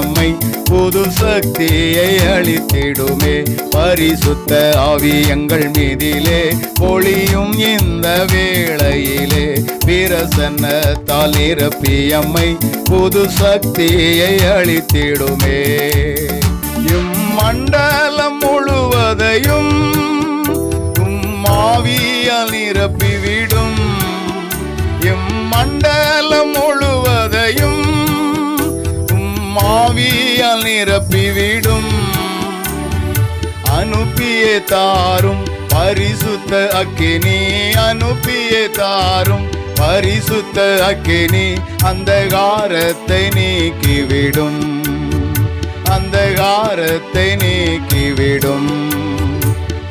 எம்மை புது சக்தியை அளித்திடுமே. பரிசுத்த ஆவி எங்கள் மீதிலே பொழியும் இந்த வேளையிலே. பிரசன்னத்தால் நிரப்பி எம்மை புது சக்தியை அளித்திடுமே. இம்மண்டலம் முழுவதையும் உம்மாவியால் நிரப்பிவிடும். இம்மண்டலம் முழுவதையும் உம்மாவியால் நிரப்பிவிடும். அனுப்பியே தாரும் பரிசுத்த அக்கினி அனுப்பியே தாரும் பரிசுத்த அக்கினி அந்த காரத்தை நீக்கிவிடும். அந்த காரத்தை நீக்கிவிடும்.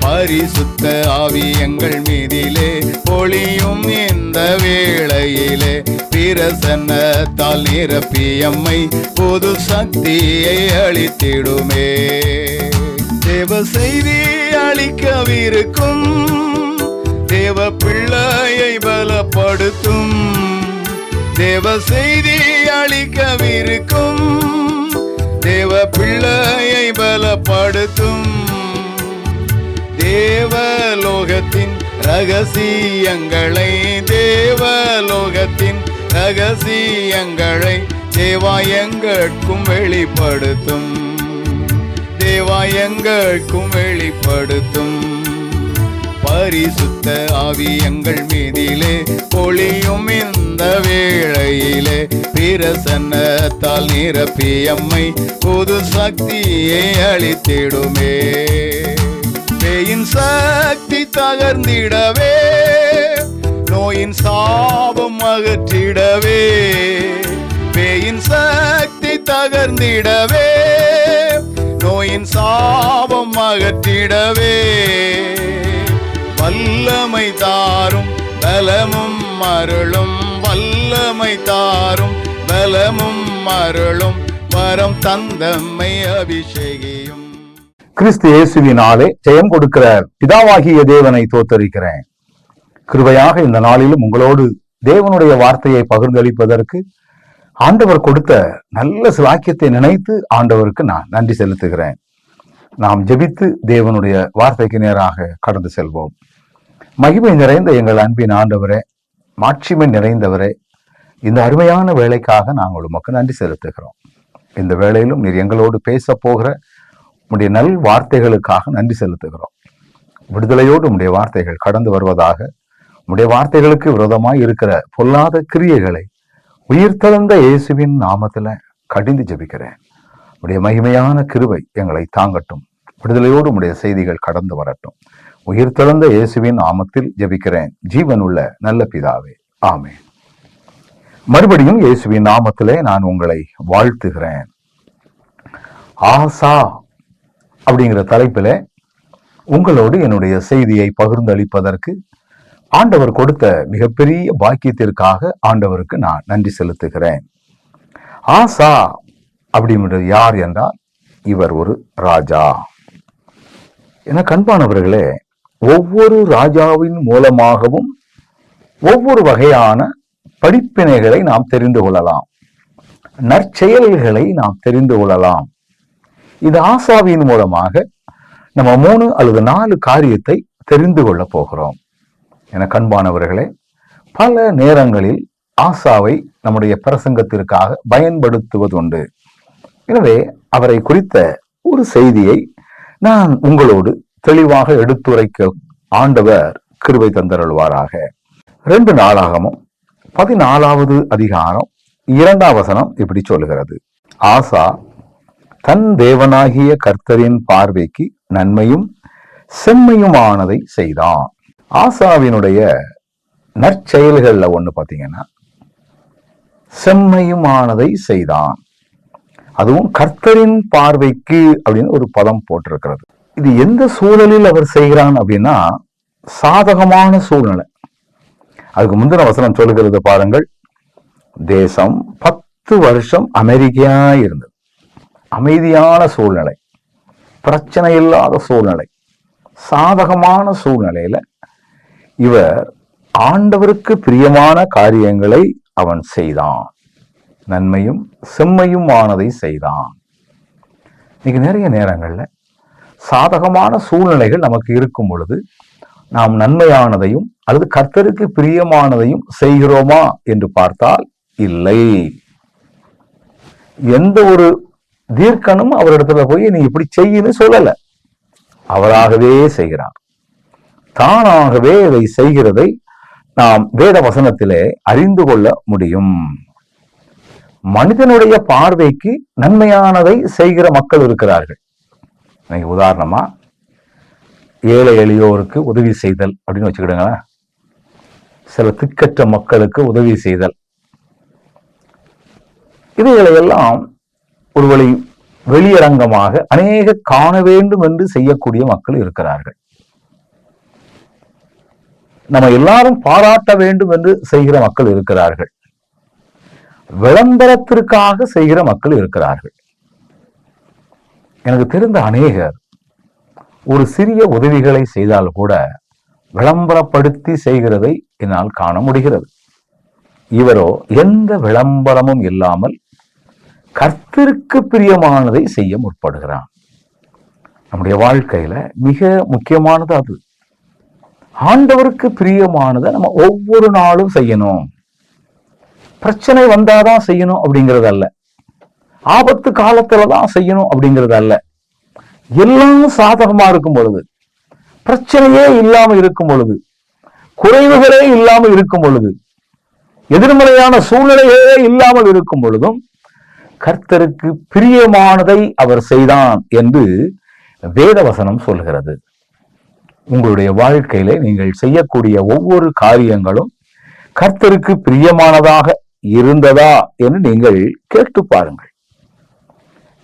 பரிசுத்த ஆவி எங்கள் மீதிலே பொழியும் இந்த வேளையிலே. பிரசன்னத்தால் நிரப்பி எம்மை புது சக்தியை அளித்திடுமே. தேவ செய்தி அளிக்கவிருக்கும் தேவ பிள்ளையை பலப்படுத்தும். தேவ செய்தி அளிக்கவிருக்கும் தேவ பிள்ளையை பலப்படுத்தும். தேவலோகத்தின் ரகசியங்களை தேவலோகத்தின் ரகசியங்களை தேவாயங்கட்கும் வெளிப்படுத்தும். தேவாயங்கட்கும் வெளிப்படுத்தும். பரிசுத்த ஆவி எங்கள் மீதிலே பொழியும் இந்த வேளையிலே. பிரசன்னத்தால் நிரப்பியம்மை புது சக்தியை அளித்திடுமே. பேயின் சக்தி தகர்ந்திடவே நோயின் சாபம் அகற்றிடவே. பேயின் சக்தி தகர்ந்திடவே நோயின் சாபம் அகற்றிடவே. வல்லமை தாரும் பலமும் மருளும் வல்லமை தாரும் பலமும் மருளும் வரம் தந்தம்மை அபிஷேகி. கிறிஸ்து இயேசுவினாலே ஜெயம் கொடுக்கிற பிதாவாகிய தேவனை தோத்தரிக்கிறேன். கிருபையாக இந்த நாளிலும் உங்களோடு தேவனுடைய வார்த்தையை பகிர்ந்தளிப்பதற்கு ஆண்டவர் கொடுத்த நல்ல சிலாக்கியத்தை நினைத்து ஆண்டவருக்கு நான் நன்றி செலுத்துகிறேன். நாம் ஜெபித்து தேவனுடைய வார்த்தைக்கு நேராக கடந்து செல்வோம். மகிமை நிறைந்த எங்கள் அன்பின் ஆண்டவரே மாட்சிமை நிறைந்தவரே இந்த அருமையான வேலைக்காக நாங்கள் உமக்கு நன்றி செலுத்துகிறோம். இந்த வேளையிலும் நீர் எங்களோடு பேச போகிற உடைய நல் வார்த்தைகளுக்காக நன்றி செலுத்துகிறோம். விடுதலையோடு உடைய வார்த்தைகள் கடந்து வருவதாக உடைய வார்த்தைகளுக்கு விரோதமாய் இருக்கிற பொல்லாத கிரியைகளை உயிர்த்தெழுந்த இயேசுவின் நாமத்துல கடிந்து ஜெபிக்கிறேன். உடைய மகிமையான கிருவை எங்களை தாங்கட்டும். விடுதலையோடு உடைய செய்திகள் கடந்து வரட்டும். உயிர்த்தெழுந்த இயேசுவின் நாமத்தில் ஜெபிக்கிறேன். ஜீவனுள்ள நல்ல பிதாவே. ஆமே மறுபடியும் இயேசுவின் நாமத்திலே நான் உங்களை வாழ்த்துகிறேன். ஆசா அப்படிங்கிற தலைப்பில் உங்களோடு என்னுடைய செய்தியை பகிர்ந்தளிப்பதற்கு ஆண்டவர் கொடுத்த மிகப்பெரிய பாக்கியத்திற்காக ஆண்டவருக்கு நான் நன்றி செலுத்துகிறேன். ஆசா அப்படிங்கிறது யார் என்றால் இவர் ஒரு ராஜா. என கண்பானவர்களே ஒவ்வொரு ராஜாவின் மூலமாகவும் ஒவ்வொரு வகையான படிப்பினைகளை நாம் தெரிந்து கொள்ளலாம். நற்செயல்களை நாம் தெரிந்து கொள்ளலாம். இது ஆசாவியின் மூலமாக நம்ம மூணு அல்லது நாலு காரியத்தை தெரிந்து கொள்ள போகிறோம். என கண்பானவர்களே பல நேரங்களில் ஆசாவை நம்முடைய பிரசங்கத்திற்காக பயன்படுத்துவதுண்டு. எனவே அவரை குறித்த ஒரு செய்தியை நான் உங்களோடு தெளிவாக எடுத்துரைக்க ஆண்டவர் கிருவை தந்தருள்வாராக. ரெண்டு நாளாகமும் பதினாலாவது அதிகாரம் இரண்டாம் வசனம் இப்படி சொல்லுகிறது. ஆசா தன் தேவனாகிய கர்த்தரின் பார்வைக்கு நன்மையும் செம்மையுமானதை செய்தான். ஆசாவினுடைய நற்செயல்களில் ஒன்று பார்த்தீங்கன்னா செம்மையுமானதை செய்தான். அதுவும் கர்த்தரின் பார்வைக்கு அப்படின்னு ஒரு பதம் போட்டிருக்கிறது. இது எந்த சூழலில் அவர் செய்கிறான் அப்படின்னா சாதகமான சூழ்நிலை. அதுக்கு முந்தின வசனம் சொல்லுகிறது பாருங்கள் தேசம் பத்து வருஷம் அமெரிக்கா இருந்தது. அமைதியான சூழ்நிலை பிரச்சனை இல்லாத சூழ்நிலை சாதகமான சூழ்நிலையில இவர் ஆண்டவருக்கு பிரியமான காரியங்களை அவன் செய்தான். நன்மையும் செம்மையும் ஆனதை செய்தான். இன்னைக்கு நிறைய நேரங்கள்ல சாதகமான சூழ்நிலைகள் நமக்கு இருக்கும் பொழுது நாம் நன்மையானதையும் அல்லது கர்த்தருக்கு பிரியமானதையும் செய்கிறோமா என்று பார்த்தால் இல்லை. எந்த ஒரு தீர்க்கனும் அவரிடத்துல போய் நீ இப்படி செய்யுன்னு சொல்லல. அவராகவே செய்கிறார் தானாகவே இதை செய்கிறதை நாம் வேத வசனத்திலே அறிந்து கொள்ள முடியும். மனிதனுடைய பார்வைக்கு நன்மையானதை செய்கிற மக்கள் இருக்கிறார்கள். இன்னைக்கு உதாரணமா ஏழை எளியோருக்கு உதவி செய்தல் அப்படின்னு வச்சுக்கிடுங்களேன். சில திக்கற்ற மக்களுக்கு உதவி செய்தல். இவைகளை எல்லாம் ஒரு வெளியரங்கமாக அநேக காண வேண்டும் என்று செய்யக்கூடிய மக்கள் இருக்கிறார்கள். நம்ம எல்லாரும் பாராட்ட வேண்டும் என்று செய்கிற மக்கள் இருக்கிறார்கள். விளம்பரத்திற்காக செய்கிற மக்கள் இருக்கிறார்கள். எனக்கு தெரிந்த அநேகர் ஒரு சிறிய உதவிகளை செய்தால் கூட விளம்பரப்படுத்தி செய்கிறதை என்னால் காண முடிகிறது. இவரோ எந்த விளம்பரமும் இல்லாமல் கர்த்தருக்கு பிரியமானதை செய்ய முற்படுகிறான். நம்முடைய வாழ்க்கையில மிக முக்கியமானது அது. ஆண்டவருக்கு பிரியமானதை நம்ம ஒவ்வொரு நாளும் செய்யணும். பிரச்சனை வந்தாதான் செய்யணும் அப்படிங்கிறது அல்ல ஆபத்து காலத்துல தான் செய்யணும் அப்படிங்கிறது அல்ல எல்லாம் சாதகமா இருக்கும் பொழுது பிரச்சனையே இல்லாம இருக்கும் பொழுது குறைவுகளே இல்லாமல் இருக்கும் பொழுது எதிர்மறையான சூழ்நிலையே இல்லாமல் இருக்கும் பொழுதும் கர்த்தருக்கு பிரியமானதை அவர் செய்தான் என்று வேதவசனம் சொல்கிறது உங்களுடைய வாழ்க்கையிலே நீங்கள் செய்யக்கூடிய ஒவ்வொரு காரியங்களும் கர்த்தருக்கு பிரியமானதாக இருந்ததா என்று நீங்கள் கேட்டு பாருங்கள்.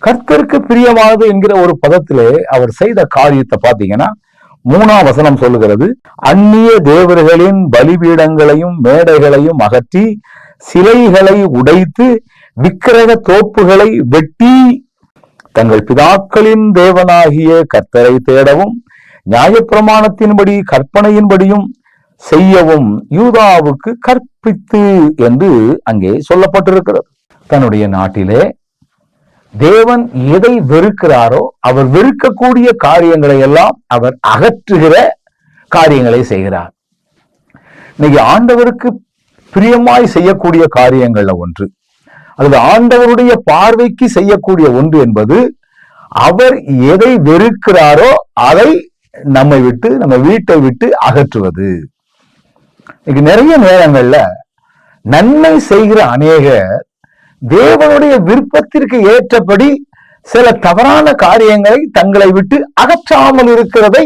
கர்த்தருக்கு பிரியமானது என்கிற ஒரு பதத்திலே அவர் செய்த காரியத்தை பார்த்தீங்கன்னா மூணாம் வசனம் சொல்லுகிறது அந்நிய தேவர்களின் பலிபீடங்களையும் மேடைகளையும் அகற்றி சிலைகளை உடைத்து விக்கிரக தோப்புகளை வெட்டி தங்கள் பிதாக்களின் தேவனாகிய கர்த்தரை தேடவும் நியாயப்பிரமாணத்தின்படி கற்பனையின்படியும் செய்யவும் யூதாவுக்கு கற்பித்து என்று அங்கே சொல்லப்பட்டிருக்கிறது. தன்னுடைய நாட்டிலே தேவன் எதை வெறுக்கிறாரோ அவர் வெறுக்கக்கூடிய காரியங்களை எல்லாம் அவர் அகற்றுகிற காரியங்களை செய்கிறார். இன்னைக்கு ஆண்டவருக்கு பிரியமாய் செய்யக்கூடிய காரியங்கள்ல ஒன்று. அல்லது ஆண்டவருடைய பார்வைக்கு செய்யக்கூடிய ஒன்று என்பது அவர் எதை வெறுக்கிறாரோ அதை நம்மை விட்டு நம்ம வீட்டை விட்டு அகற்றுவது. இன்னைக்கு நிறைய நேரங்கள்ல நன்மை செய்கிற அநேகர் தேவனுடைய விருப்பத்திற்கு ஏற்றபடி சில தவறான காரியங்களை தங்களை விட்டு அகற்றாமல் இருக்கிறதை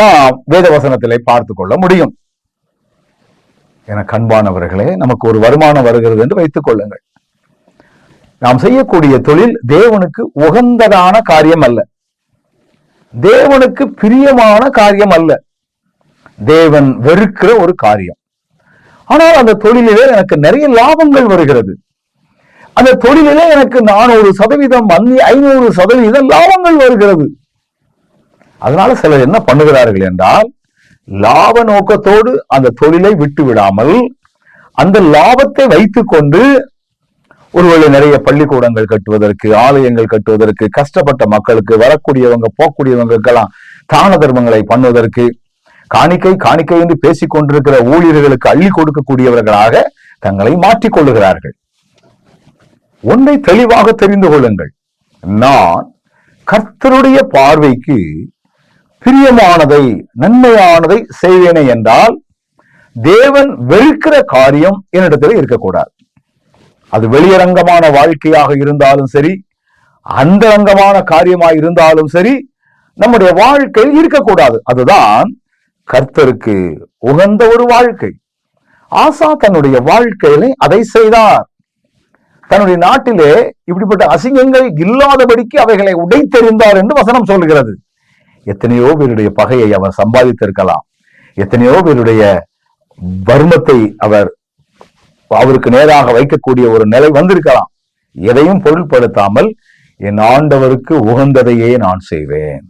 நாம் வேதவசனத்திலே பார்த்து கொள்ள முடியும். என கண்பானவர்களே நமக்கு ஒரு வருமானம் வருகிறது என்று வைத்துக் கொள்ளுங்கள். நாம் செய்யக்கூடிய தொழில் தேவனுக்கு உகந்ததான காரியம் அல்ல. தேவனுக்கு பிரியமான காரியம் அல்ல. தேவன் வெறுக்கிற ஒரு காரியம். ஆனால் அந்த தொழிலிலே எனக்கு நிறைய லாபங்கள் வருகிறது. அந்த தொழிலிலே எனக்கு நானூறு சதவீதம் ஐநூறு சதவீதம் லாபங்கள் வருகிறது. அதனால சிலர் என்ன பண்ணுகிறார்கள் என்றால் லாப நோக்கத்தோடு அந்த தொழிலை விட்டு விடாமல் அந்த லாபத்தை வைத்துக் கொண்டு ஒருவேளை நிறைய பள்ளிக்கூடங்கள் கட்டுவதற்கு ஆலயங்கள் கட்டுவதற்கு கஷ்டப்பட்ட மக்களுக்கு வரக்கூடியவங்க போகக்கூடியவங்களுக்கெல்லாம் தான தர்மங்களை பண்ணுவதற்கு காணிக்கை காணிக்கை என்று பேசிக் கொண்டிருக்கிற ஊழியர்களுக்கு அள்ளி கொடுக்கக்கூடியவர்களாக தங்களை மாற்றிக் கொள்ளுகிறார்கள். ஒன்றை தெளிவாக தெரிந்து கொள்ளுங்கள். நான் கர்த்தருடைய பார்வைக்கு பிரியமானதை நன்மையானதை செய்வேனே என்றால் தேவன் வெறுக்கிற காரியம் என்னிடத்தில் இருக்கக்கூடாது. அது வெளியரங்கமான வாழ்க்கையாக இருந்தாலும் சரி அந்த ரங்கமான காரியமாக இருந்தாலும் சரி நம்முடைய வாழ்க்கையில் இருக்கக்கூடாது. அதுதான் கர்த்தருக்கு உகந்த ஒரு வாழ்க்கை. ஆசா தன்னுடைய வாழ்க்கையிலே அதை செய்தார். தன்னுடைய நாட்டிலே இப்படிப்பட்ட அசிங்கங்கள் இல்லாதபடிக்கு அவைகளை உடைத்தெறிந்தார் என்று வசனம் சொல்கிறது எத்தனையோ பேருடைய பகையை அவர் சம்பாதித்திருக்கலாம். எத்தனையோ பேருடைய வர்மத்தை அவர் அவருக்கு நேராக வைக்கக்கூடிய ஒரு நிலை வந்திருக்கலாம். எதையும் பொருள்படுத்தாமல் என் ஆண்டவருக்கு உகந்ததையே நான் செய்வேன்.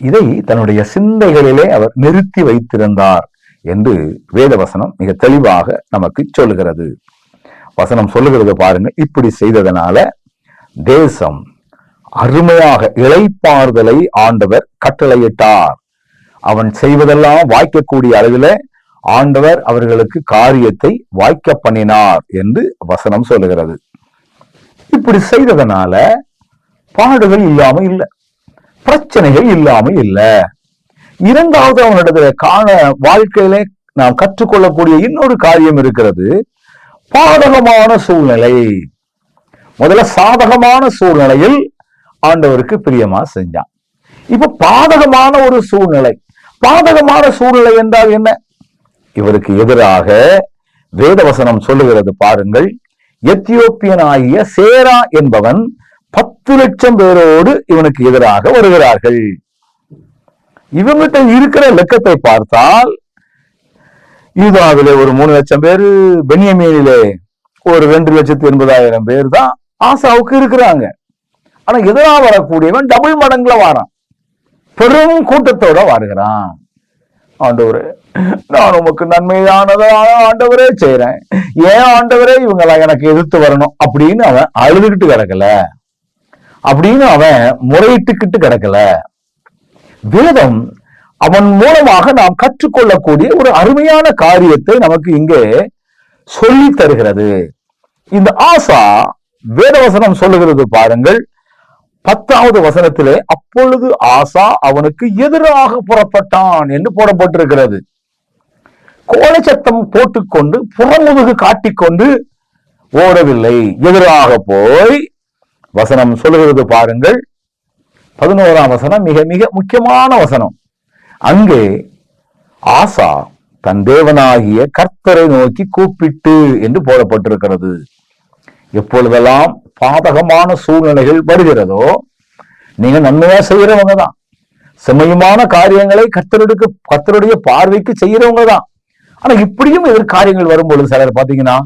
இதை தன்னுடைய சிந்தைகளிலே அவர் நிறுத்தி வைத்திருந்தார் என்று வேதவசனம் மிக தெளிவாக நமக்கு சொல்லுகிறது. வசனம் சொல்லுகிறது பாருங்க இப்படி செய்ததனால தேசம் அருமையாக இழைப்பாறுதலை ஆண்டவர் கட்டளையிட்டார். அவன் செய்வதெல்லாம் வாய்க்கக்கூடிய அளவில ஆண்டவர் அவர்களுக்கு காரியத்தை வாய்க்க பண்ணினார் என்று வசனம் சொல்லுகிறது. இப்படி செய்ததனால பாடுகள் இல்லாம இல்லை பிரச்சனைகள் இல்லாம இல்லை. இரண்டாவது அவனிடத்துல காண வாழ்க்கையில நாம் கற்றுக்கொள்ளக்கூடிய இன்னொரு காரியம் இருக்கிறது பாதகமான சூழ்நிலை. முதல்ல சாதகமான சூழ்நிலையில் ஆண்டவருக்கு பிரியமா செஞ்சான். இப்ப பாதகமான ஒரு சூழ்நிலை. பாதகமான சூழ்நிலை என்றால் என்ன? இவருக்கு எதிராக வேதவசனம் சொல்லுகிறது பாருங்கள். எத்தியோப்பியனாகிய சேரா என்பவன் பத்து லட்சம் பேரோடு இவனுக்கு எதிராக வருகிறார்கள். இவங்கிட்ட இருக்கிற லெக்கத்தை பார்த்தால் யூதாவிலே ஒரு மூணு லட்சம் பேர் பெனியமீனிலே ஒரு ரெண்டு லட்சத்தி எண்பதாயிரம் பேர் தான் ஆசாவுக்கு இருக்கிறாங்க. ஆனா எதிராக வரக்கூடியவன் டபுள் மடங்குல வாரான். பெரும் கூட்டத்தோட வாடுகிறான் ஆண்டவரு நான் உமக்கு நன்மையானதை ஆண்டவரே செய்யறேன் ஏன் ஆண்டவரே இவங்களை எனக்கு எதிர்த்து வரணும்? அப்படின்னு அவன் அழுதுகிட்டு கிடக்கல. அப்படின்னு அவன் முறையிட்டுக்கிட்டு கிடக்கல. வேதம் அவன் மூலமாக நாம் கற்றுக்கொள்ளக்கூடிய ஒரு அருமையான காரியத்தை நமக்கு இங்கே சொல்லி தருகிறது. இந்த ஆசா வேதவசனம் சொல்லுகிறது பாருங்கள். பத்தாவது வசனத்திலே அப்பொழுது ஆசா அவனுக்கு எதிராக புறப்பட்டான் என்று போடப்பட்டிருக்கிறது. கோலை சத்தம் போட்டுக்கொண்டு புறமுதுகு காட்டிக்கொண்டு ஓடவில்லை. எதிராக போய் வசனம் சொல்லுகிறது பாருங்கள். பதினோராம் வசனம் மிக மிக முக்கியமான வசனம். அங்கே ஆசா தன் தேவனாகிய கர்த்தரை நோக்கி கூப்பிட்டு என்று போடப்பட்டிருக்கிறது. எப்பொழுதெல்லாம் பாதகமான சூழ்நிலைகள் வருகிறதோ நீங்க நன்மையா செய்யறவங்க தான். செமையுமான காரியங்களை கர்த்தருக்கு கத்தருடைய பார்வைக்கு செய்யறவங்க தான். ஆனா இப்படியும் எதிர்காரியங்கள் வரும்பொழுது சிலர் பாத்தீங்கன்னா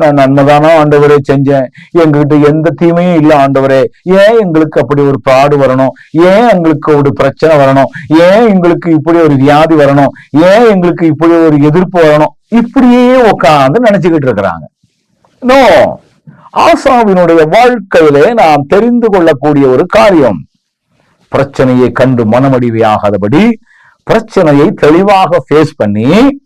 நான் நன்மைதானா ஆண்டவரே செஞ்சேன். எங்ககிட்ட எந்த தீமையும் இல்லை ஆண்டவரே. ஏன் எங்களுக்கு அப்படி ஒரு பாடு வரணும்? ஏன் எங்களுக்கு ஒரு பிரச்சனை வரணும்? ஏன் எங்களுக்கு இப்படி ஒரு வியாதி வரணும்? ஏன் எங்களுக்கு இப்படி ஒரு எதிர்ப்பு வரணும்? இப்படியே உட்காந்து நினைச்சுக்கிட்டு இருக்கிறாங்க. நோ ஆசாவினுடைய வாழ்க்கையிலே நாம் தெரிந்து கொள்ளக்கூடிய ஒரு காரியம். பிரச்சனையை கண்டு மனமடிவையாகாதபடி பிரச்சனையை தெளிவாக ஃபேஸ் பண்ணி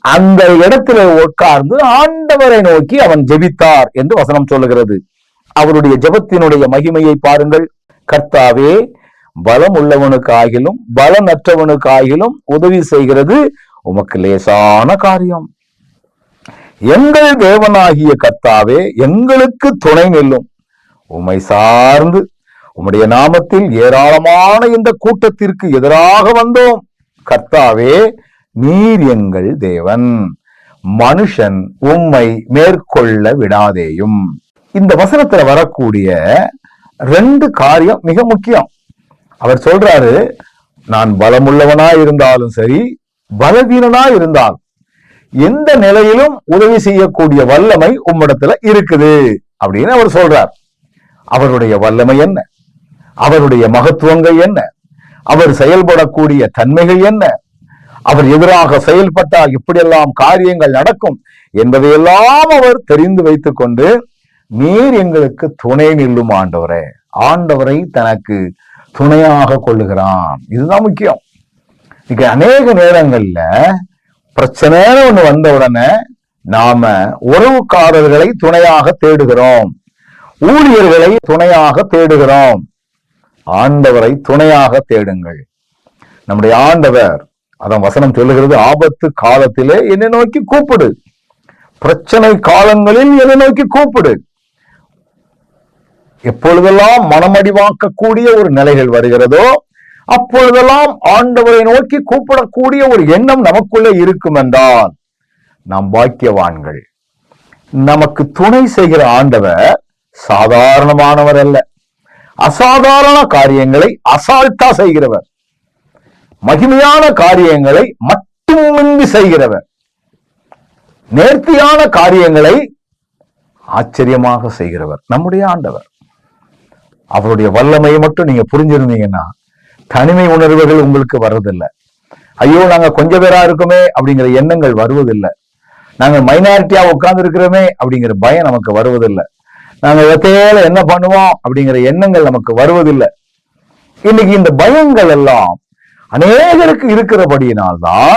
அந்த இடத்துல உட்கார்ந்து ஆண்டவரை நோக்கி அவன் ஜெபித்தார் என்று வசனம் சொல்லுகிறது. அவருடைய ஜெபத்தினுடைய மகிமையை பாருங்கள். கர்த்தாவே பலம் உள்ளவனுக்காகிலும் பலனற்றவனுக்காகிலும் உதவி செய்கிறது. உமக்கு லேசான காரியம். எங்கள் தேவனாகிய கர்த்தாவே எங்களுக்கு துணை நில்லும். உம்மை சார்ந்து உம்முடைய நாமத்தில் ஏராளமான இந்த கூட்டத்திற்கு எதிராக வந்தோம். கர்த்தாவே நீர் எங்கள் தேவன். மனுஷன் உம்மை மேற்கொள்ள விடாதேயும். இந்த வசனத்துல வரக்கூடிய ரெண்டு காரியம் மிக முக்கியம். அவர் சொல்றாரு நான் பலமுள்ளவனா இருந்தாலும் சரி பலவீனனா இருந்தாலும் எந்த நிலையிலும் உதவி செய்யக்கூடிய வல்லமை உம்மிடத்துல இருக்குது அப்படின்னு அவர் சொல்றார். அவருடைய வல்லமை என்ன? அவருடைய மகத்துவங்கள் என்ன? அவர் செயல்படக்கூடிய தன்மைகள் என்ன? அவர் எதிராக செயல்பட்டால் இப்படியெல்லாம் காரியங்கள் நடக்கும் என்பதையெல்லாம் அவர் தெரிந்து வைத்துக் கொண்டு நீர் எங்களுக்கு துணை நில்லும் ஆண்டவரே. ஆண்டவரை தனக்கு துணையாக கொள்ளுகிறான். இதுதான் முக்கியம். இன்னைக்கு அநேக நேரங்கள்ல பிரச்சனைன்னு ஒண்ணு வந்த உடனே நாம உறவுக்காரர்களை துணையாக தேடுகிறோம். ஊழியர்களை துணையாக தேடுகிறோம். ஆண்டவரை துணையாக தேடுங்கள். நம்முடைய ஆண்டவர் அதான் வசனம் சொல்லுகிறது ஆபத்து காலத்திலே என்னை நோக்கி கூப்பிடு. பிரச்சனை காலங்களில் என்னை நோக்கி கூப்பிடு. எப்பொழுதெல்லாம் மனமடிவாக்கக்கூடிய ஒரு நிலைகள் வருகிறதோ அப்பொழுதெல்லாம் ஆண்டவரை நோக்கி கூப்பிடக்கூடிய ஒரு எண்ணம் நமக்குள்ளே இருக்கும் என்றால் நாம் பாக்கியவான்கள். நமக்கு துணை செய்கிற ஆண்டவர் சாதாரணமானவர் அல்ல. அசாதாரண காரியங்களை அசால்ட்டா செய்கிறவர். மகிமையான காரியங்களை மட்டுமின்றி செய்கிறவர். நேர்த்தியான காரியங்களை ஆச்சரியமாக செய்கிறவர். நம்முடைய ஆண்டவர். அவருடைய வல்லமையை மட்டும் நீங்க புரிஞ்சிருந்தீங்கன்னா தனிமை உணர்வுகள் உங்களுக்கு வர்றதில்லை. ஐயோ நாங்க கொஞ்ச பேரா இருக்கோமே அப்படிங்கிற எண்ணங்கள் வருவதில்லை. நாங்க மைனாரிட்டியா உட்கார்ந்து இருக்கிறோமே அப்படிங்கிற பயம் நமக்கு வருவதில்லை. நாங்க எத்தையில என்ன பண்ணுவோம் அப்படிங்கிற எண்ணங்கள் நமக்கு வருவதில்லை. இன்னைக்கு இந்த பயங்கள் எல்லாம் அநேகருக்கு இருக்கிறபடியினால்தான்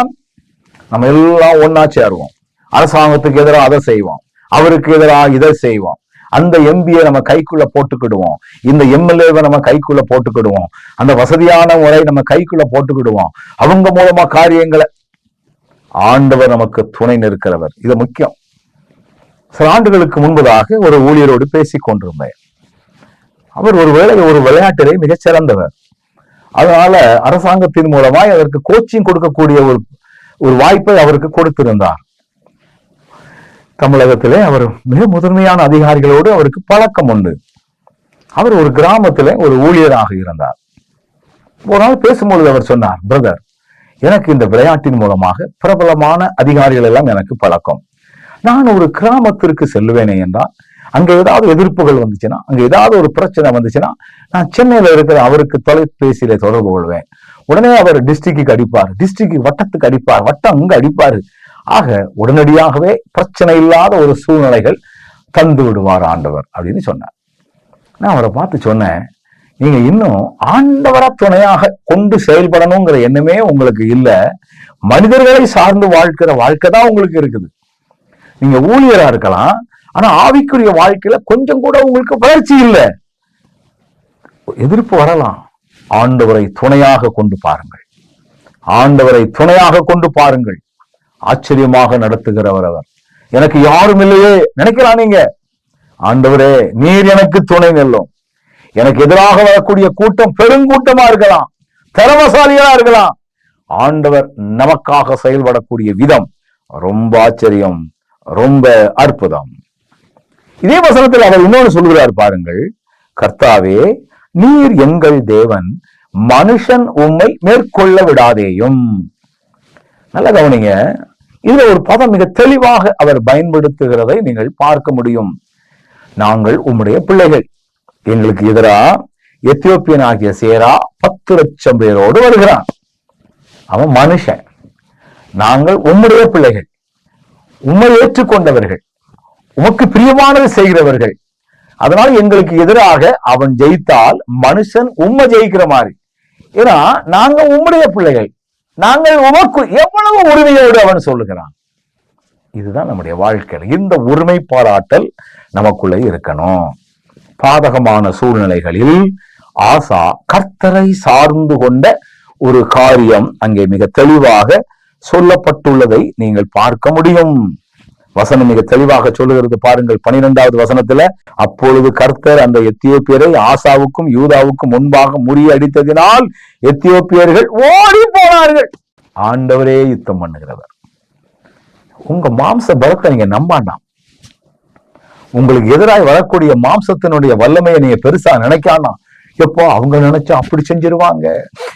நம்ம எல்லாம் ஒன்னா சேருவோம். அரசாங்கத்துக்கு எதிராக அதை செய்வோம். அவருக்கு எதிராக இதை செய்வோம். அந்த எம்பியை நம்ம கைக்குள்ள போட்டுக்கிடுவோம். இந்த எம்எல்ஏவை நம்ம கைக்குள்ள போட்டுக்கிடுவோம். அந்த வசதியான முறை நம்ம கைக்குள்ள போட்டுக்கிடுவோம். அவங்க மூலமா காரியங்களை ஆண்டவர் நமக்கு துணை நிற்கிறவர். இது முக்கியம். சில ஆண்டுகளுக்கு முன்பதாக ஒரு ஊழியரோடு பேசிக் கொண்டிருந்தேன். அவர் ஒருவேளை ஒரு விளையாட்டிலே மிகச் சிறந்தவர். அதனால அரசாங்கத்தின் மூலமாய் அதற்கு கோச்சிங் கொடுக்கக்கூடிய ஒரு ஒரு வாய்ப்பை அவருக்கு கொடுத்திருந்தார். தமிழகத்திலே அவர் மிக முதன்மையான அதிகாரிகளோடு அவருக்கு பழக்கம் உண்டு. அவர் ஒரு கிராமத்துல ஒரு ஊழியராக இருந்தார். ஒரு நாள் பேசும்பொழுது அவர் சொன்னார் பிரதர் எனக்கு இந்த விளையாட்டின் மூலமாக பிரபலமான அதிகாரிகள் எல்லாம் எனக்கு பழக்கம். நான் ஒரு கிராமத்திற்கு செல்லுவேனே என்றால் அங்க ஏதாவது எதிர்ப்புகள் வந்துச்சுன்னா அங்க ஏதாவது ஒரு பிரச்சனை வந்துச்சுன்னா நான் சென்னையில இருக்கிற அவருக்கு தொலைபேசியில தொடர்பு கொள்வேன். உடனே அவர் டிஸ்ட்ரிக்டுக்கு அடிப்பார். டிஸ்ட்ரிக்ட் வட்டத்துக்கு அடிப்பார். வட்டம் அங்க அடிப்பாரு. ஆக உடனடியாகவே பிரச்சனை இல்லாத ஒரு சூழ்நிலைகள் தந்து விடுவார் ஆண்டவர் அப்படின்னு சொன்னார். நான் அவரை பார்த்து சொன்னேன் நீங்க இன்னும் ஆண்டவரை துணையாக கொண்டு செயல்படணுங்கிற எண்ணமே உங்களுக்கு இல்ல. மனிதர்களை சார்ந்து வாழ்க்கிற வாழ்க்கை தான் உங்களுக்கு இருக்குது. நீங்க ஊழியரா இருக்கலாம் ஆனா ஆவிக்குரிய வாழ்க்கையில கொஞ்சம் கூட உங்களுக்கு வளர்ச்சி இல்லை. எதிர்ப்பு வரலாம். ஆண்டவரை துணையாக கொண்டு பாருங்கள். ஆண்டவரை துணையாக கொண்டு பாருங்கள். ஆச்சரியமாக நடத்துகிறவர் அவர். எனக்கு யாரும் இல்லையே நினைக்கலாம் நீங்க? ஆண்டவரே நீர் எனக்கு துணை நெல்லும். எனக்கு எதிராக வரக்கூடிய கூட்டம் பெருங்கூட்டமா இருக்கலாம் திறமசாலிகளா இருக்கலாம். ஆண்டவர் நமக்காக செயல்படக்கூடிய விதம் ரொம்ப ஆச்சரியம் ரொம்ப அற்புதம். இதே வசனத்தில் அவர் இன்னொன்று சொல்கிறார் பாருங்கள். கர்த்தாவே நீர் எங்கள் தேவன் மனுஷன் உம்மை மேற்கொள்ள விடாதேயும். நல்ல கவனிங்க. இதுல ஒரு பதம் மிக தெளிவாக அவர் பயன்படுத்துகிறதை நீங்கள் பார்க்க முடியும். நாங்கள் உம்முடைய பிள்ளைகள். எங்களுக்கு எதிரா எத்தியோப்பியன் ஆகிய சேரா பத்து லட்சம் பேரோடு வருகிறான். அவன் மனுஷன். நாங்கள் உம்முடைய பிள்ளைகள். உம்மை ஏற்றுக்கொண்டவர்கள். உமக்கு பிரியமானது செய்கிறவர்கள். அதனால எங்களுக்கு எதிராக அவன் ஜெயித்தால் மனுஷன் உண்மை ஜெயிக்கிற மாதிரி. ஏன்னா நாங்க உம்முடைய பிள்ளைகள். நாங்கள் உமக்கு எவ்வளவு உரிமையோடு அவன் சொல்லுகிறான்? இதுதான் நம்முடைய வாழ்க்கையில். இந்த உரிமை பாராட்டல் நமக்குள்ளே இருக்கணும். பாதகமான சூழ்நிலைகளில் ஆசா கர்த்தரை சார்ந்து கொண்ட ஒரு காரியம் அங்கே மிக தெளிவாக சொல்லப்பட்டுள்ளதை நீங்கள் பார்க்க முடியும். வசனம் மிக தெளிவாக சொல்லுகிறது. பாருங்கள் பனிரெண்டாவது வசனத்துல அப்பொழுது கர்த்தர் அந்த எத்தியோப்பியரை ஆசாவுக்கும் யூதாவுக்கும் முன்பாக முறியடித்ததினால் எத்தியோப்பியர்கள் ஓடி போனார்கள். ஆண்டவரே யுத்தம் பண்ணுகிறவர். உங்க மாம்ச பலத்தை நீங்க நம்பாண்டாம். உங்களுக்கு எதிராக வரக்கூடிய மாம்சத்தினுடைய வல்லமையை நீங்க பெருசா நினைக்காண்டாம். எப்போ அவங்க நினைச்சா அப்படி செஞ்சிருவாங்க.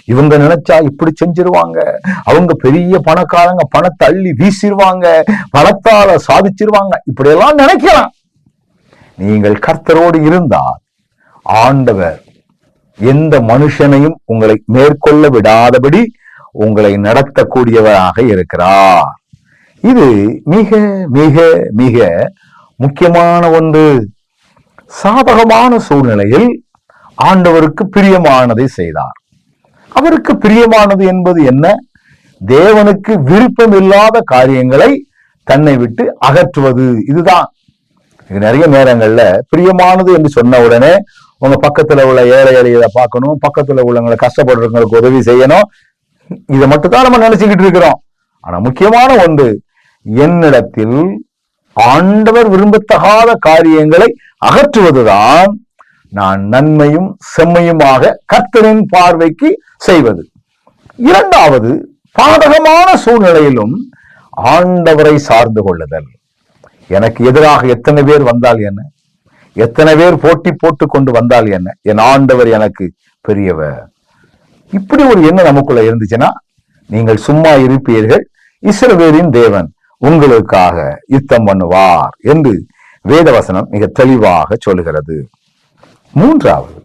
இவங்க நினைச்சா இப்படி செஞ்சிருவாங்க. அவங்க பெரிய பணக்காரங்க பணத்தை அள்ளி வீசிடுவாங்க பணத்தால சாதிச்சிருவாங்க. இப்படியெல்லாம் நினைக்கலாம். நீங்கள் கர்த்தரோடு இருந்தால் ஆண்டவர் எந்த மனுஷனையும் உங்களை மேற்கொள்ள விடாதபடி உங்களை நடத்தக்கூடியவராக இருக்கிறார். இது மிக மிக மிக முக்கியமான ஒன்று. சாதகமான சூழ்நிலையில் ஆண்டவருக்கு பிரியமானதை செய்தார். அவருக்கு பிரியமானது என்பது என்ன? தேவனுக்கு விருப்பம் இல்லாத காரியங்களை தன்னை விட்டு அகற்றுவது. இதுதான். இது நிறைய நேரங்கள்ல பிரியமானது என்று சொன்ன உடனே உங்க பக்கத்துல உள்ள ஏழை எளியதை பார்க்கணும் பக்கத்துல உள்ளவங்களை கஷ்டப்படுறவங்களுக்கு உதவி செய்யணும். இதை மட்டும் தான் நம்ம நினைச்சுக்கிட்டு இருக்கிறோம். ஆனா முக்கியமான ஒன்று என்னிடத்தில் ஆண்டவர் விரும்பத்தகாத காரியங்களை அகற்றுவதுதான் நான் நன்மையும் செம்மையுமாக கர்த்தரின் பார்வைக்கு செய்வது. இரண்டாவது பாதகமான சூழ்நிலையிலும் ஆண்டவரை சார்ந்து கொள்ளுதல். எனக்கு எதிராக எத்தனை பேர் வந்தால் என்ன? எத்தனை பேர் போட்டி போட்டு கொண்டு வந்தால் என்ன? என் ஆண்டவர் எனக்கு பெரியவர். இப்படி ஒரு எண்ணம் நமக்குள்ள இருந்துச்சுன்னா நீங்கள் சும்மா இருப்பீர்கள். இஸ்ரவேலின் தேவன் உங்களுக்காக யுத்தம் பண்ணுவார் என்று வேதவசனம் மிக தெளிவாக சொல்லுகிறது. மூன்றாவது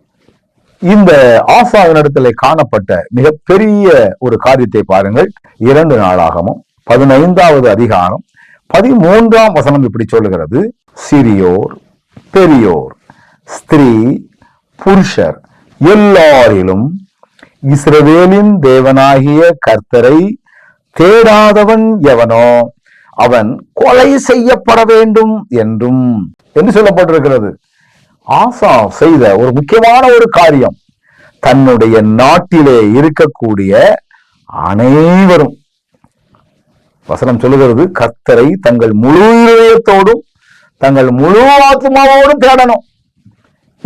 இந்த ஆசாவினிடத்திலே காணப்பட்ட மிகப்பெரிய ஒரு காரியத்தை பாருங்கள். இரண்டு நாளாகவும் பதினைந்தாவது அதிகாரம் பதிமூன்றாம் வசனம் இப்படி சொல்லுகிறது. சிறியோர் பெரியோர் ஸ்திரீ புருஷர் எல்லாரிலும் இஸ்ரவேலின் தேவனாகிய கர்த்தரை தேடாதவன் எவனோ அவன் கொலை செய்யப்பட வேண்டும் என்றும் என்று சொல்லப்பட்டிருக்கிறது. ஆசா செய்த ஒரு முக்கியமான ஒரு காரியம். தன்னுடைய நாட்டிலே இருக்கக்கூடிய அனைவரும். வசனம் சொல்லுகிறது கத்தரை தங்கள் முழு இதயத்தோடும் தங்கள் முழு ஆத்மாவோடும் தேடணும்.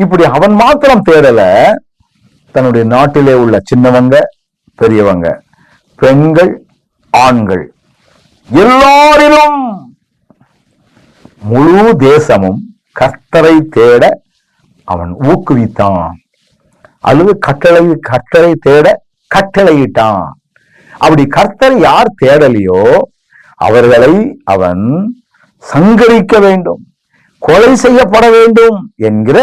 இப்படி அவன் மாத்திரம் தேடல தன்னுடைய நாட்டிலே உள்ள சின்னவங்க பெரியவங்க பெண்கள் ஆண்கள் எல்லாரிலும் முழு தேசமும் கர்த்தரை தேட அவன் ஊக்குவித்தான். அல்லது கட்டளை கட்டளை தேட கட்டளையிட்டான். அப்படி கர்த்தரை யார் தேடலையோ அவர்களை அவன் சங்கரிக்க வேண்டும் கொலை செய்யப்பட வேண்டும் என்கிற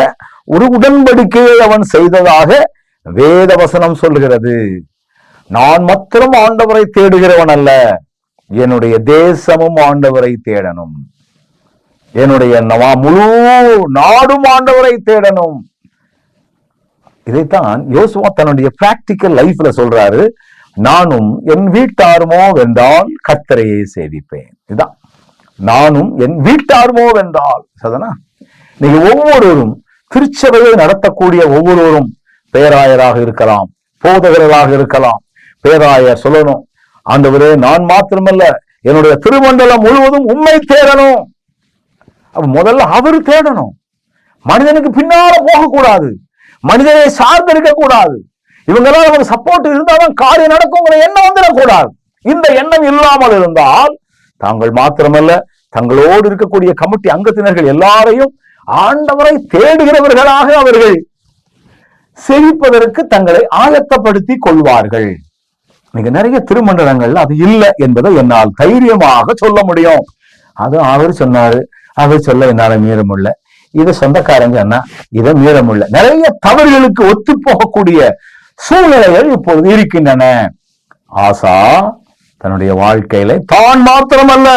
ஒரு உடன்படிக்கையை அவன் செய்ததாக வேத வசனம் சொல்கிறது நான் மாத்திரம் ஆண்டவரை தேடுகிறவன் அல்ல என்னுடைய தேசமும் ஆண்டவரை தேடணும். என்னுடைய நவா- முழு நாடும் ஆண்டவரை தேடணும். இதைத்தான் யோசுவா தன்னுடைய பிராக்டிக்கல் லைஃப்ல சொல்றாரு நானும் என் வீட்டாருமோ வென்றால் கத்தரையை சேவிப்பேன். இதுதான். நானும் என் வீட்டாருமோ வென்றால். சதனா நீங்க ஒவ்வொருவரும் திருச்சபையை நடத்தக்கூடிய ஒவ்வொருவரும் பேராயராக இருக்கலாம் போதகர்களாக இருக்கலாம். பேராயர் சொல்லணும் ஆண்டவரே நான் மாத்திரமல்ல என்னுடைய திருமண்டலம் முழுவதும் உண்மை தேடணும். அப்ப முதல்ல அவர் தேடணும். மனிதனுக்கு பின்னால போகக்கூடாது. மனிதனை சார்ந்து இருக்கக்கூடாது இவங்கெல்லாம் நமக்கு சப்போர்ட் இருந்தாலும் காரியம் நடக்குங்கிற எண்ணம் வந்துடக்கூடாது. இந்த எண்ணம் இல்லாமல் இருந்தால் தாங்கள் மாத்திரமல்ல தங்களோடு இருக்கக்கூடிய கமிட்டி அங்கத்தினர்கள் எல்லாரையும் ஆண்டவரை தேடுகிறவர்களாக அவர்கள் செழிப்பதற்கு தங்களை ஆயத்தப்படுத்தி கொள்வார்கள். நீங்க நிறைய திருமண்டலங்கள்ல அது இல்லை என்பதை என்னால் தைரியமாக சொல்ல முடியும். அது அவர் சொன்னாரு அதை சொல்ல என்னால மீற முடியல. இது சொந்தக்காரங்க இதை மீற முடியல. நிறைய தவறுகளுக்கு ஒத்து போகக்கூடிய சூழ்நிலைகள் இப்பொழுது இருக்கின்றன. ஆசா தன்னுடைய வாழ்க்கையில தான் மாத்திரமல்ல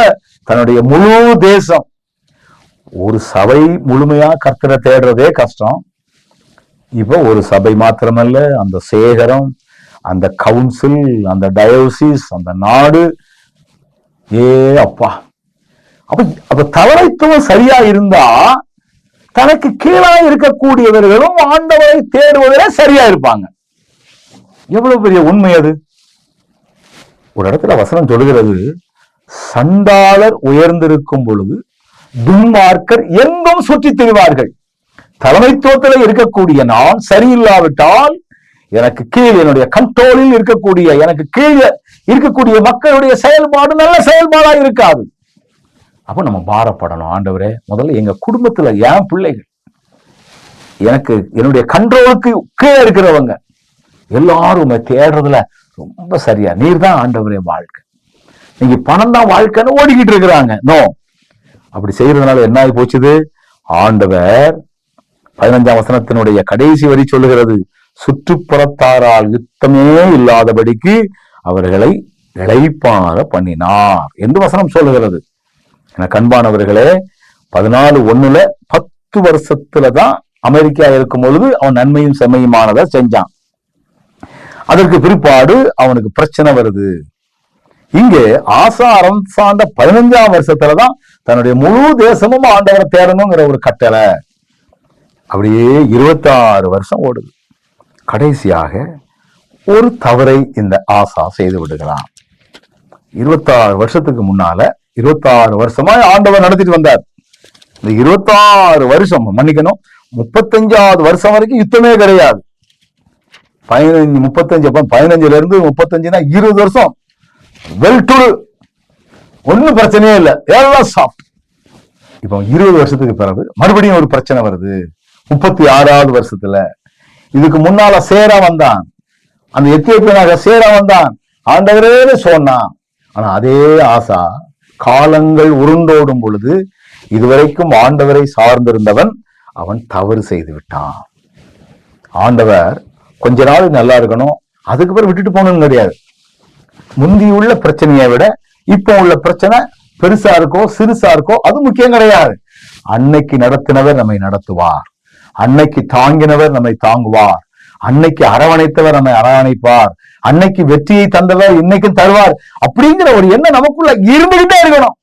தன்னுடைய முழு தேசம். ஒரு சபை முழுமையா கர்த்தரை தேடுறதே கஷ்டம். இப்போ ஒரு சபை மாத்திரமல்ல அந்த சேகரம் அந்த கவுன்சில் அந்த டயோசிஸ் அந்த நாடு. ஏ அப்பா. அப்ப அப்ப தலைமைத்துவம் சரியா இருந்தா தனக்கு கீழா இருக்கக்கூடியவர்களும் ஆண்டவரை தேடுவதில் சரியா இருப்பாங்க. எவ்வளவு பெரிய உண்மை அது? ஒரு இடத்துல வசனம் சொல்லுகிறது சண்டாளர் உயர்ந்திருக்கும் பொழுது துன்மார்க்கர் எங்கும் சுற்றித் திரிவார்கள். தலைமைத்துவத்தில் இருக்கக்கூடிய நான் சரியில்லாவிட்டால் எனக்கு கீழ் என்னுடைய கண்ட்ரோலில் இருக்கக்கூடிய எனக்கு கீழே இருக்கக்கூடிய மக்களுடைய செயல்பாடு நல்ல செயல்பாடா இருக்காது. அப்போ நம்ம பாரப்படணும். ஆண்டவரே முதல்ல எங்கள் குடும்பத்தில் என் பிள்ளைகள் எனக்கு என்னுடைய கண்ட்ரோலுக்கு கீழே இருக்கிறவங்க எல்லாரும் தேடுறதுல ரொம்ப சரியா. நீர் தான் ஆண்டவரே வாழ்க்கை. நீங்க பணம் தான் வாழ்க்கைன்னு ஓடிக்கிட்டு இருக்கிறாங்க. நோ. அப்படி செய்யறதுனால என்ன ஆகி போச்சுது? ஆண்டவர் பதினஞ்சாம் வசனத்தினுடைய கடைசி வரி சொல்லுகிறது சுற்றுப்புறத்தாரால் யுத்தமே இல்லாதபடிக்கு அவர்களை இளைப்பாற பண்ணினார் என்று வசனம் சொல்லுகிறது. என கண்பானவர்களே பதினாலு ஒண்ணுல பத்து வருஷத்துல தான் அமெரிக்கா இருக்கும் பொழுது அவன் நன்மையும் செம்மையுமானதை செஞ்சான். அதற்கு பிற்பாடு அவனுக்கு பிரச்சனை வருது. இங்கே ஆசா அறம் சார்ந்த பதினஞ்சாம் வருஷத்துலதான் தன்னுடைய முழு தேசமும் ஆண்டவரை தேடணுங்கிற ஒரு கட்டளை. அப்படியே இருபத்தாறு வருஷம் ஓடுது. கடைசியாக ஒரு தவறை இந்த ஆசா செய்து விடுகிறான். இருபத்தாறு வருஷத்துக்கு முன்னால இருபத்தாறு வருஷமா ஆண்டவர் நடத்திட்டு வந்தார். இந்த இருபத்தாறு வருஷம் மன்னிக்கணும். முப்பத்தஞ்சாவது வருஷம் வரைக்கும் யுத்தமே கிடையாது. பதினஞ்சு முப்பத்தஞ்சு அப்ப பதினஞ்சுல இருந்து முப்பத்தஞ்சுனா இருபது வருஷம். வெல் டு ஒன்னும் பிரச்சனையே இல்லை. எல்லாம் சாஃப்ட் இப்போ இருபது வருஷத்துக்கு பிறகு மறுபடியும் ஒரு பிரச்சனை வருது. முப்பத்தி ஆறாவது வருஷத்துல. இதுக்கு முன்னால சேரா வந்தான். அந்த எத்தியோப்பியனாக சேரா வந்தான். ஆண்டவரேன்னு சொன்னான். ஆனா அதே ஆசா காலங்கள் உருண்டோடும் பொழுது இதுவரைக்கும் ஆண்டவரை சார்ந்திருந்தவன் அவன் தவறு செய்து விட்டான். ஆண்டவர் கொஞ்ச நாள் நல்லா இருக்கணும் அதுக்கப்புறம் விட்டுட்டு போகணும்னு கிடையாது. முந்தி உள்ள பிரச்சனையை விட இப்போ உள்ள பிரச்சனை பெருசா இருக்கோ சிறுசா இருக்கோ அது முக்கியம் கிடையாது. அன்னைக்கு நடத்தினவர் நம்மை நடத்துவார். அன்னைக்கு தாங்கினவர் நம்மை தாங்குவார். அன்னைக்கு அரவணைத்தவர் நம்மை அரவணைப்பார். அன்னைக்கு வெற்றியை தந்தவர் இன்னைக்கும் தருவார் அப்படிங்கிற ஒரு எண்ணம் நமக்குள்ள இருந்துகிட்டே இருக்கணும்.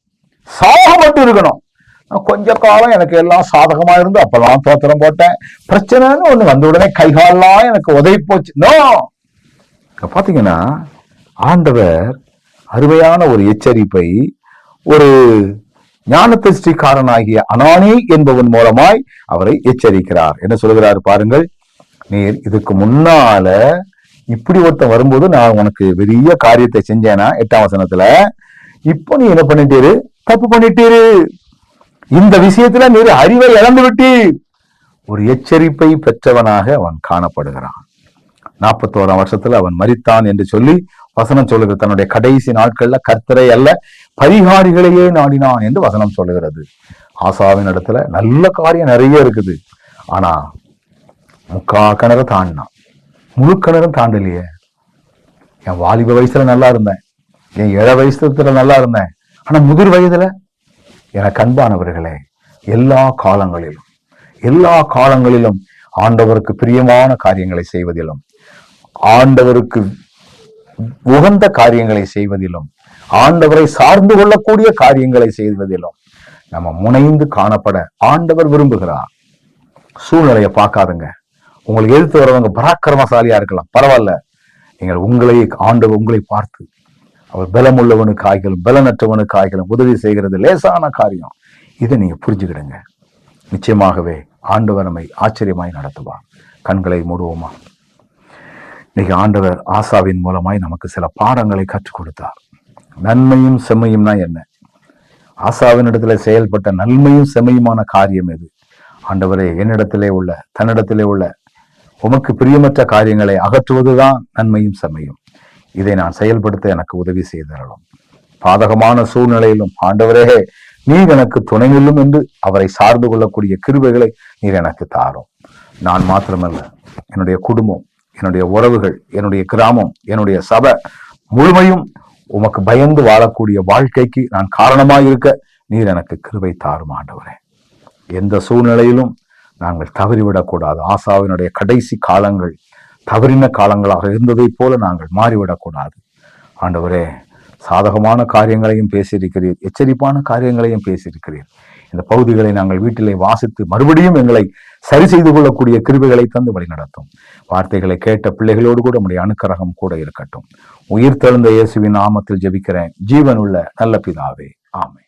சாக மட்டும் இருக்கணும். கொஞ்ச காலம் எனக்கு எல்லாம் சாதகமா இருந்து அப்பெல்லாம் தோத்திரம் போட்டேன். பிரச்சனைன்னு ஒண்ணு வந்த உடனே கைகாலெல்லாம் எனக்கு உதவி போச்சு. நோ! பாத்தீங்கன்னா ஆண்டவர் அருமையான ஒரு எச்சரிப்பை ஒரு ஞானத்திருஷ்டிக்காரனாகிய அனானி என்பவன் மூலமாய் அவரை எச்சரிக்கிறார். என்ன சொல்கிறார் பாருங்கள். நீர் இதுக்கு முன்னால இப்படி ஒருத்தன் வரும்போது நான் உனக்கு பெரிய காரியத்தை செஞ்சேனா? எட்டாம் வசனத்துல. இப்போ நீ என்ன பண்ணிட்டீரு? தப்பு பண்ணிட்டீரு. இந்த விஷயத்துல நீர் அறிவை இழந்து விட்டீர். ஒரு எச்சரிப்பை பெற்றவனாக அவன் காணப்படுகிறான். நாற்பத்தோராம் வருஷத்துல அவன் மறித்தான் என்று சொல்லி வசனம் சொல்லுகிறது. தன்னுடைய கடைசி நாட்கள்ல கர்த்தரை அல்ல பரிகாரிகளையே நாடினான் என்று வசனம் சொல்லுகிறது. ஆசாவின் இடத்துல நல்ல காரியம் நிறைய இருக்குது. ஆனா முக்கா கிணறு தாண்டினான். முழு தாண்டலையே. என் வாலிப வயசுல நல்லா இருந்தேன். என் இள வயசுல நல்லா இருந்தேன். ஆனா முதிர் வயதுல எனக்கு அன்பானவர்களே எல்லா காலங்களிலும் எல்லா காலங்களிலும் ஆண்டவருக்கு பிரியமான காரியங்களை செய்வதிலும் ஆண்டவருக்கு உகந்த காரியங்களை செய்வதிலும் ஆண்டவரை சார்ந்து கொள்ளக்கூடிய காரியங்களை செய்வதிலும் நம்ம முனைந்து காணப்பட ஆண்டவர் விரும்புகிறார். சூழ்நிலையை பார்க்காதுங்க. உங்களுக்கு எதிர்த்து வரவங்க பராக்கிரமசாலியா இருக்கலாம். பரவாயில்ல. நீங்கள் உங்களை ஆண்டவர் உங்களை பார்த்து அவர் பலமுள்ளவனுக்கு ஆய்களும் பலனற்றவனுக்கு ஆய்களும் உதவி செய்கிறது லேசான காரியம். இதை நீங்க புரிஞ்சுக்கிடுங்க. நிச்சயமாகவே ஆண்டவர் நம்மை ஆச்சரியமாய் நடத்துவார். கண்களை மூடுவோமா? இன்னைக்கு ஆண்டவர் ஆசாவின் மூலமாய் நமக்கு சில பாடங்களை கற்றுக் கொடுத்தார். நன்மையும் செம்மையும்னா என்ன? ஆசாவின் இடத்துல செயல்பட்ட நன்மையும் செம்மையுமான காரியம் எது? ஆண்டவரே என்னிடத்திலே உள்ள தன்னிடத்திலே உள்ள உமக்கு பிரியமற்ற காரியங்களை அகற்றுவதுதான் நன்மையும் செம்மையும். இதை நான் செயல்படுத்த எனக்கு உதவி செய்தரலும் பாதகமான சூழ்நிலையிலும் ஆண்டவரே நீர் எனக்கு துணை நில்லும் என்று அவரை சார்ந்து கொள்ளக்கூடிய கிருபைகளை நீர் எனக்கு தாரும். நான் மாத்திரமல்ல என்னுடைய குடும்பம் என்னுடைய உறவுகள் என்னுடைய கிராமம் என்னுடைய சபை முழுமையும் உமக்கு பயந்து வாழக்கூடிய வாழ்க்கைக்கு நான் காரணமாக இருக்க நீர் எனக்கு கிருபை தாரும் ஆண்டவரே. எந்த சூழ்நிலையிலும் நாங்கள் தவறிவிடக்கூடாது. ஆசாவினுடைய கடைசி காலங்கள் தவறின காலங்களாக இருந்ததைப் போல நாங்கள் மாறிவிடக்கூடாது. ஆண்டவரே சாதகமான காரியங்களையும் பேசியிருக்கிறீர் எச்சரிப்பான காரியங்களையும் பேசியிருக்கிறீர். இந்த பகுதிகளை நாங்கள் வீட்டிலே வாசித்து மறுபடியும் எங்களை சரி செய்து கொள்ளக்கூடிய கிருபைகளை தந்து வழி நடத்தும் வார்த்தைகளை கேட்ட பிள்ளைகளோடு கூட நம்முடைய அனுக்கரகம் கூட இருக்கட்டும். உயிர் தெழுந்த இயேசுவின் நாமத்தில் ஜெபிக்கிறேன். ஜீவன் உள்ள நல்ல பிதாவே. ஆமை